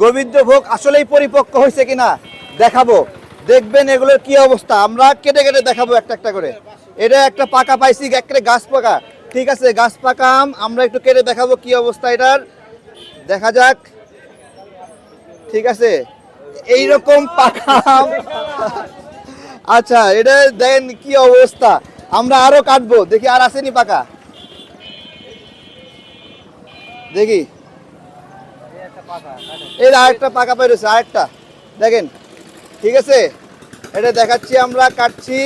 গোবিন্দভোগ আসলেই পরিপক্ক হয়েছে কিনা দেখাবো। দেখবেন এগুলোর কি অবস্থা। আমরা কেটে কেটে দেখাবো একটা একটা করে। এটা একটা পাকা পাইছি, একটা গাছ পাকা। ঠিক আছে, গাছ পাকা আম, আমরা একটু কেটে দেখাবো কি অবস্থা এটার। দেখা যাক। ঠিক আছে, এইরকম পাকা আম। আচ্ছা এটা দেন কি অবস্থা। আমরা আরও কাটবো। দেখি আর আসেনি পাকা। দেখি। এই আরেকটা পাকা পেরেছে আরেকটা। দেখেন ঠিক আছে? এটা দেখাচ্ছি আমরা কাটছি।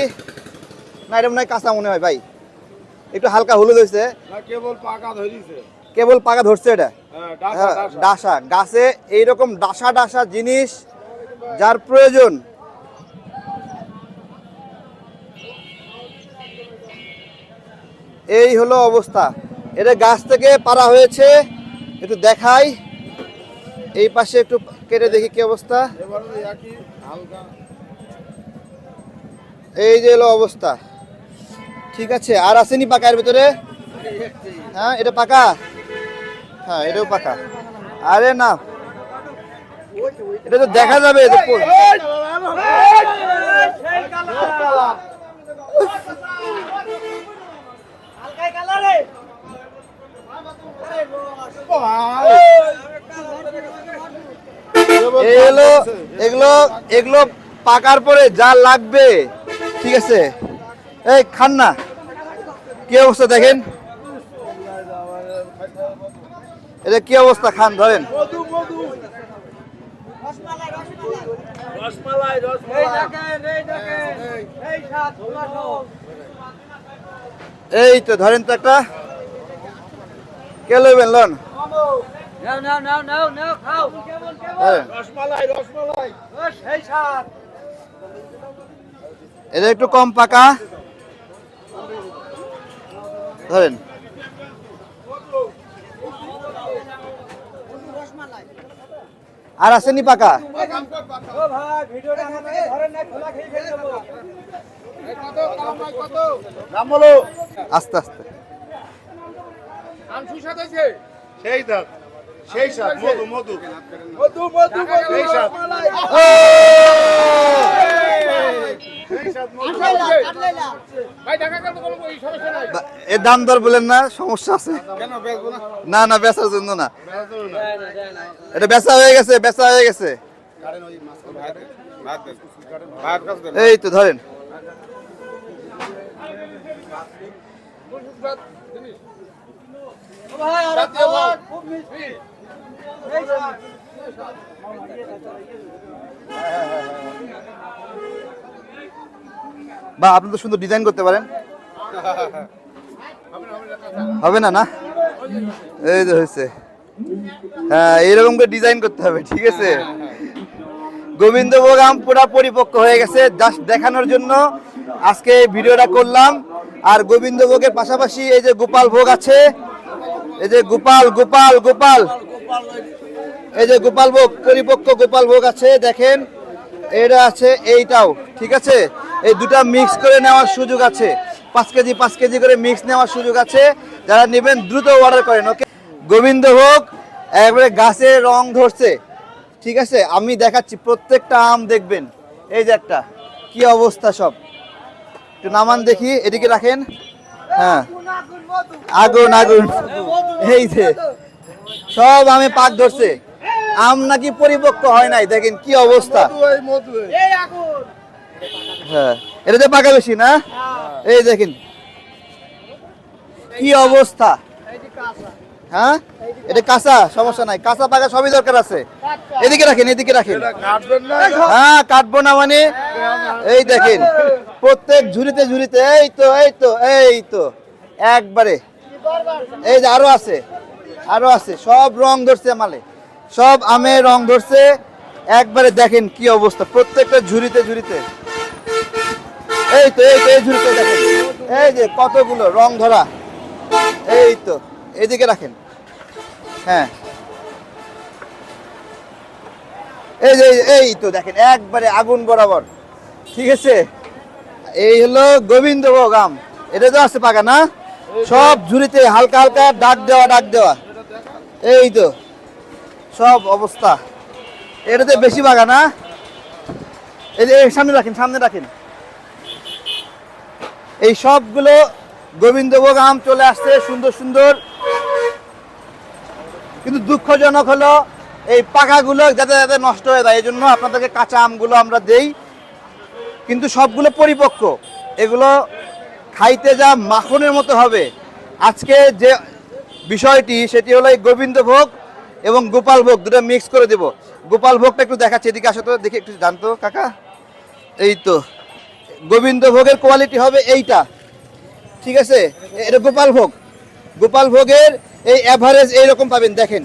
না এটা মনে হয় কাঁচা মনে হয় ভাই। একটু হালকা হলুদ হয়েছে। কেবল পাকা ধরিছে। এটা? হ্যাঁ ডাসা হ্যাঁ, ডাসা। গাছে এইরকম ডাসা ডাসা জিনিস যার প্রয়োজন। এই হলো অবস্থা। এটা গাছ থেকে পারা হয়েছে। একটু দেখাই। এই পাশে একটু কেটে দেখি কি অবস্থা এই যে এলো অবস্থা ঠিক আছে আর আসেনি পাকা এর ভিতরে হ্যাঁ এটা পাকা হ্যাঁ এটাও পাকা আরে না এটা তো দেখা যাবে যে পো- এই হলো এগুলো এগুলো পাকার পরে যা লাগবে, ঠিক আছে? এই, খান না। কি অবস্থা দেখেন? এটা কি অবস্থা, খান, ধরেন। এই তো ধরেন তো একটা। কে লইবেন, লন? নাও নাও নাও নাও নাও খাও। ধরেন। রসমালাই রসমালাই। এই সাত এটা একটু কম পাকা। ধরেন। আর আসেনি পাকা? আস্তে আস্তে। সেই দাঁত সেই সাথ মধু মধু মধু। মধু সেই এর দাম দর বলেন না সমস্যা আছে। না? না না বেচার জন্য না। এটা বেচা হয়ে গেছে বেচা হয়ে গেছে। এই তো ধরেন। খুব মিষ্টি। বা, আপনি তো সুন্দর ডিজাইন করতে পারেন। হবে না না? এই তো হয়েছে। হ্যাঁ এইরকম করে ডিজাইন করতে হবে, ঠিক আছে? গোবিন্দভোগ আম পুরা পরিপক্ক হয়ে গেছে জাস্ট দেখানোর জন্য আজকে ভিডিওটা করলাম। আর গোবিন্দভোগের পাশাপাশি এই যে গোপাল ভোগ আছে এই যে গোপাল গোপাল গোপাল। এই যে গোপাল ভোগ, পরিপক্ক গোপাল ভোগ আছে, দেখেন। এটা আছে এইটাও, ঠিক আছে? এই দুটা মিক্স করে নেওয়ার সুযোগ আছে। পাঁচ কেজি পাঁচ কেজি করে মিক্স নেওয়ার সুযোগ আছে। যারা নেবেন, দ্রুত অর্ডার করেন ওকে গোবিন্দ ভোগ, একবারে গাছে রং ধরছে, ঠিক আছে? আমি দেখাচ্ছি, প্রত্যেকটা আম দেখবেন। এই যে একটা, কি অবস্থা সব। একটু নামান দেখি, এদিকে রাখেন। হ্যাঁ। আগুন আগুন। সব আমে পাক ধরছে। আম নাকি পরিপক্ক হয় নাই, দেখেন কি অবস্থা। মধু এই মধু এই। এই আগুন হ্যাঁ পাকা বেশি না? এই দেখেন, কি অবস্থা। হ্যাঁ? এটা কাঁচা, সমস্যা নাই। কাঁচা পাকা সবই দরকার আছে। এদিকে রাখেন এদিকে রাখেন। এটা হ্যাঁ কাটবো না মানে। এই দেখেন, প্রত্যেক ঝুড়িতে ঝুড়িতে, এই তো এই তো এই তো। একবারে এই যে আরও আছে আরও আছে, সব রং ধরছে মালে। সব আমে রং ধরছে। একবারে দেখেন কি অবস্থা, প্রত্যেকটা ঝুড়িতে ঝুড়িতে। এই তো এই তো, এই ঝুড়িতে দেখেন। এই যে কতগুলো রং ধরা। এই তো এইদিকে রাখেন। হ্যাঁ। এই যে এই- এই তো দেখেন, একবারে আগুন বরাবর। ঠিক আছে? এই হলো গোবিন্দভোগ আম। এটা তো আছে পাকা, না? সব ঝুড়িতে হালকা হালকা ডাক দেওয়া ডাক দেওয়া। এই তো, সব অবস্থা। এটাতে বেশি বাগা না এই যে সামনে রাখেন সামনে রাখেন। এই সবগুলো গোবিন্দভোগ আম চলে আসছে, সুন্দর সুন্দর। কিন্তু দুঃখজনক হলো, এই পাকাগুলো যাতে যাতে নষ্ট হয়ে যায় এই জন্য আপনাদেরকে কাঁচা আমগুলো আমরা দেই। কিন্তু সবগুলো পরিপক্ক। এগুলো খাইতে যা মাখনের মতো হবে। আজকে যে বিষয়টি, সেটি হলো এই গোবিন্দভোগ এবং গোপাল ভোগ দুটো মিক্স করে দেব। গোপাল ভোগটা একটু দেখাচ্ছি, এদিকে আসো তো, দেখি একটু জানতো কাকা? এই তো, গোবিন্দভোগের কোয়ালিটি হবে এইটা। ঠিক আছে? এটা গোপাল ভোগ গোপাল ভোগের এই অ্যাভারেজ এইরকম পাবেন, দেখেন।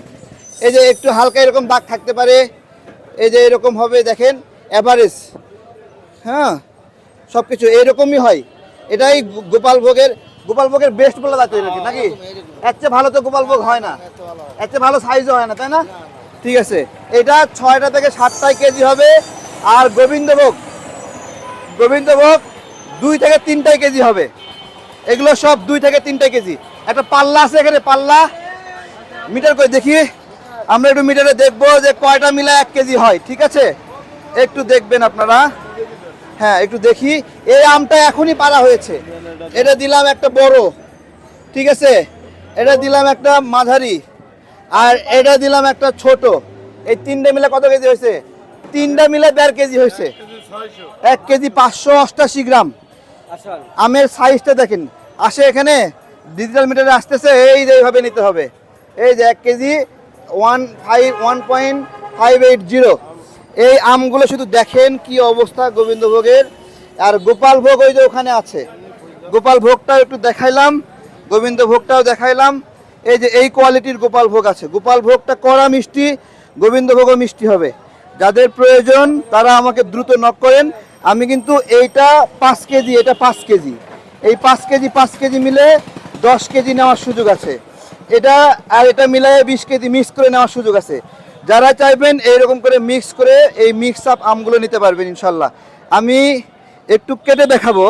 এই যে একটু হালকা এরকম দাগ থাকতে পারে, এই যে এরকম হবে, দেখেন অ্যাভারেজ হ্যাঁ সব কিছু এইরকমই হয়। এটাই গো- গোপাল ভোগের গোপাল ভোগের বেস্ট বলে যাচ্ছে নাকি? নাকি এর চেয়ে ভালো তো গোপাল ভোগ হয় না। এর চেয়ে ভালো সাইজও হয় না তাই না? ঠিক আছে। এটা ছয়টা থেকে সাতটায় কেজি হবে আর গোবিন্দভোগ গোবিন্দভোগ দুই থেকে তিনটায় কেজি হবে। এগুলো সব দুই থেকে তিনটা কেজি। একটা পাল্লা আছে এখানে পাল্লা। মিটার করে দেখি। আমরা একটু মিটারে দেখব যে কয়টা মিলা এক কেজি হয় ঠিক আছে? একটু দেখবেন আপনারা। হ্যাঁ একটু দেখি। এই আমটা এখনই পারা হয়েছে। এটা দিলাম একটা বড়, ঠিক আছে? এটা দিলাম একটা মাঝারি, আর এটা দিলাম একটা ছোট। এই তিনটা মিলে কত কেজি হয়েছে? তিনটা মিলে দেড় কেজি হয়েছে। এক কেজি পাঁচশো অষ্টাশি গ্রাম। আমের সাইজটা দেখেন। আসে এখানে ডিজিটাল মিটারে আসতেছে, এই যে এইভাবে নিতে হবে। এই যে এক KG one five one point five eight zero এই আমগুলো শুধু দেখেন কি অবস্থা গোবিন্দভোগের। আর গোপাল ভোগ ওই যে ওখানে আছে। গোপাল ভোগটাও একটু দেখাইলাম গোবিন্দ ভোগটাও দেখাইলাম। এই যে এই কোয়ালিটির গোপাল ভোগ আছে। গোপাল ভোগটা কড়া মিষ্টি গোবিন্দ ভোগও মিষ্টি হবে। যাদের প্রয়োজন, তারা আমাকে দ্রুত নক করেন। আমি কিন্তু এইটা পাঁচ কেজি, এটা পাঁচ কেজি। এই পাঁচ কেজি পাঁচ কেজি মিলে দশ কেজি নেওয়ার সুযোগ আছে। এটা আর এটা মিলায়ে বিশ কেজি মিক্স করে নেওয়ার সুযোগ আছে। যারা চাইবেন এইরকম করে মিক্স করে এই মিক্স আপ আমগুলো নিতে পারবেন ইনশাল্লাহ। আমি একটু কেটে দেখাবো।